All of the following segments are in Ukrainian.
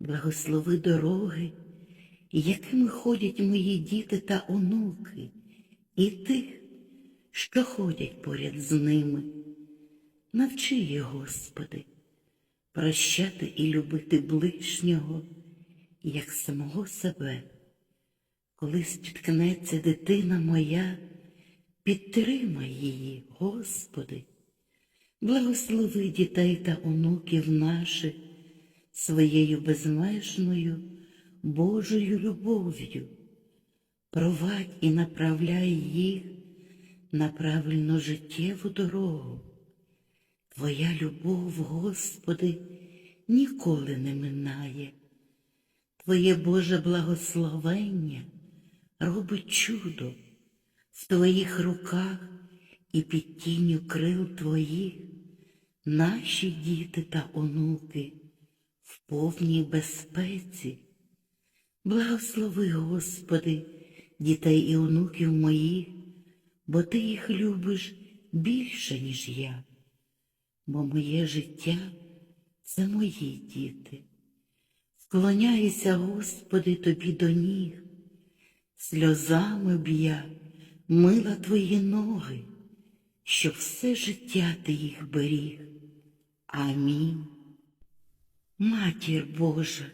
Благослови дороги, якими ходять мої діти та онуки, і тих, що ходять поряд з ними. Навчи їх, Господи, прощати і любити ближнього, як самого себе. Коли спіткнеться дитина моя, підтримай її, Господи, благослови дітей та онуків наших своєю безмежною Божою любов'ю, провадь і направляй їх на правильну життєву дорогу. Твоя любов, Господи, ніколи не минає. Твоє Боже благословення робить чудо в Твоїх руках і під тінню крил Твоїх наші діти та онуки в повній безпеці. Благослови, Господи, дітей і онуків моїх, бо Ти їх любиш більше, ніж я, бо моє життя це мої діти. Склоняюся, Господи, Тобі до ніг, сльозами б я мила Твої ноги, щоб все життя Ти їх беріг. Амінь. Матір Божа,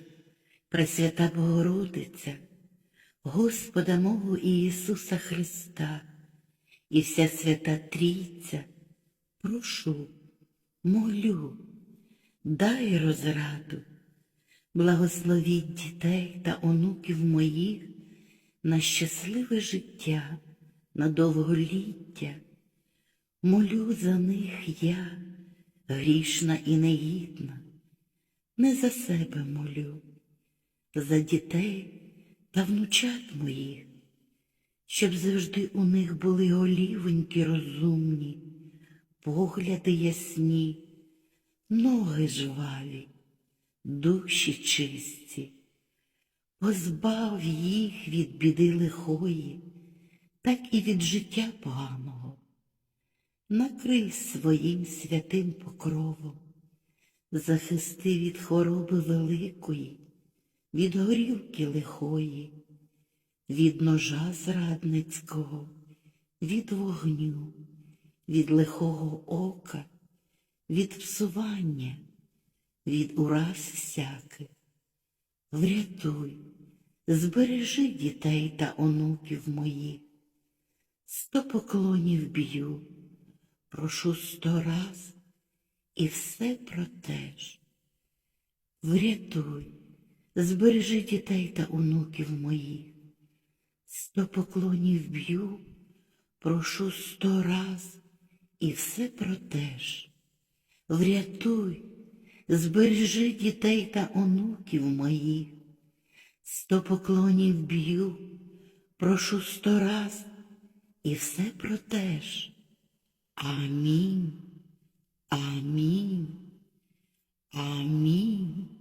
Пресвята Богородиця, Господа мого Ісуса Христа і вся свята Трійця, прошу, молю, дай розраду, благословіть дітей та онуків моїх на щасливе життя, на довголіття. Молю за них я, грішна і негідна, не за себе молю, за дітей та внучат моїх, щоб завжди у них були голівоньки розумні, погляди ясні, ноги жваві, душі чисті, позбав їх від біди лихої, так і від життя поганого. Накрий своїм святим покровом, захисти від хвороби великої, від горілки лихої, від ножа зрадницького, від вогню, від лихого ока, від псування, від ураз всяких. Врятуй, збережи дітей та онуків моїх, сто поклонів б'ю, прошу сто раз і все про те ж. Врятуй, збережи дітей та онуків моїх, сто поклонів б'ю, прошу сто раз і все про те ж. Врятуй, збережи дітей та онуків моїх, сто поклонів б'ю, прошу сто раз і все про те ж. Амінь. Амінь. Амінь.